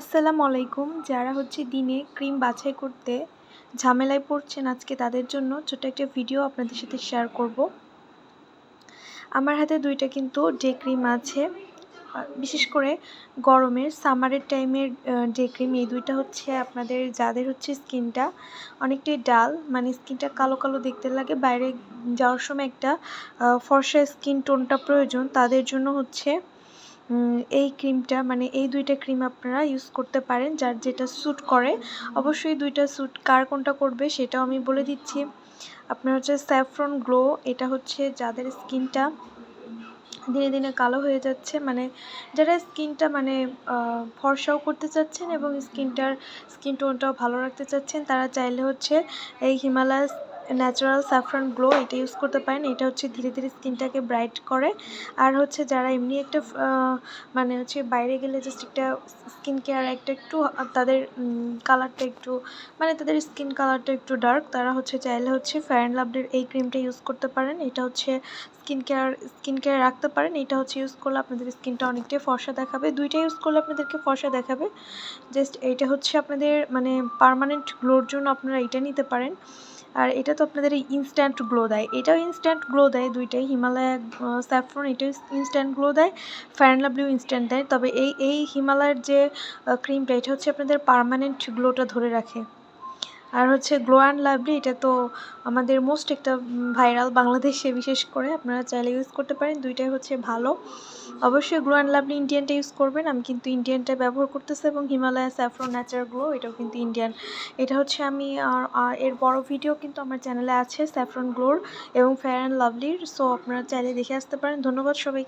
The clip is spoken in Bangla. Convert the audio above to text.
আসসালামু আলাইকুম। যারা হচ্ছে দিনে ক্রিম বাছাই করতে ঝামেলায় পড়ছেন আজকে তাদের জন্য ছোট্ট একটা ভিডিও আপনাদের সাথে শেয়ার করব। আমার হাতে দুইটা কিন্তু ডে ক্রিম আছে। বিশেষ করে গরমের সামারের টাইমের ডে ক্রিম এই দুইটা হচ্ছে আপনাদের, যাদের হচ্ছে স্কিনটা অনেকটাই ডাল মানে স্কিনটা কালো কালো দেখতে লাগে। বাইরে যাওয়ার সময় একটা ফর্সা স্কিন টোনটা প্রয়োজন। তাদের জন্য হচ্ছে এই ক্রিমটা মানে এই দুইটা ক্রিম আপনারা ইউজ করতে পারেন যার যেটা স্যুট করে। অবশ্যই দুইটা স্যুট কার কোনটা করবে সেটাও আমি বলে দিচ্ছি। আপনার হচ্ছে স্যাফ্রন গ্লো এটা হচ্ছে যাদের স্কিনটা দিনে দিনে কালো হয়ে যাচ্ছে মানে যারা স্কিনটা মানে ফর্সাও করতে চাচ্ছেন এবং স্কিনটার, স্কিন টোনটাও ভালো রাখতে চাচ্ছেন, তারা চাইলে হচ্ছে এই হিমালয়াস ন্যাচারাল স্যাফরান গ্লো, এটা ইউজ করতে পারেন। এটা হচ্ছে ধীরে ধীরে স্কিনটাকে ব্রাইট করে। আর হচ্ছে যারা এমনি একটা মানে হচ্ছে বাইরে গেলে জাস্ট একটা স্কিন কেয়ার, একটা একটু, তাদের কালারটা একটু মানে তাদের স্কিন কালারটা একটু ডার্ক, তারা হচ্ছে চাইলে হচ্ছে ফেয়ার অ্যান্ড লাভলির এই ক্রিমটা ইউজ করতে পারেন। এটা হচ্ছে স্কিন কেয়ার স্কিন কেয়ার রাখতে পারেন। এটা হচ্ছে ইউজ করলে আপনাদের স্কিনটা অনেকটাই ফর্সা দেখাবে। দুইটা ইউজ করলে আপনাদেরকে ফর্সা দেখাবে। জাস্ট এইটা হচ্ছে আপনাদের মানে পারমানেন্ট গ্লোর জন্য আপনারা এটা নিতে পারেন। আর এটা তো আপনাদের ইনস্ট্যান্ট গ্লো দেয়। এটাও ইনস্ট্যান্ট গ্লো দেয়, দুইটাই হিমালয়া স্যাফরন এটাও ইনস্ট্যান্ট গ্লো দেয় ফ্যান ব্লু ইনস্ট্যান্ট দেয়। তবে এই এই হিমালয়ের যে ক্রিমটা এটা হচ্ছে আপনাদের পারমানেন্ট গ্লোটা ধরে রাখে। আর হচ্ছে গ্লো অ্যান্ড লাভলি এটা তো আমাদের মোস্ট একটা ভাইরাল বাংলাদেশে বিশেষ করে, আপনারা চাইলে ইউজ করতে পারেন, দুইটাই হচ্ছে ভালো। অবশ্যই গ্লো অ্যান্ড লাভলি ইন্ডিয়ানটা ইউজ করবেন, আমি কিন্তু ইন্ডিয়ানটা ব্যবহার করতেছি এবং হিমালয়া স্যাফরন ন্যাচার গ্লো এটাও কিন্তু ইন্ডিয়ান এটা হচ্ছে আমি এর বড় ভিডিও কিন্তু আমার চ্যানেলে আছে স্যাফ্রন গ্লোর এবং ফেয়ার অ্যান্ড লাভলির সো আপনারা চাইলে দেখে আসতে পারেন। ধন্যবাদ সবাইকে।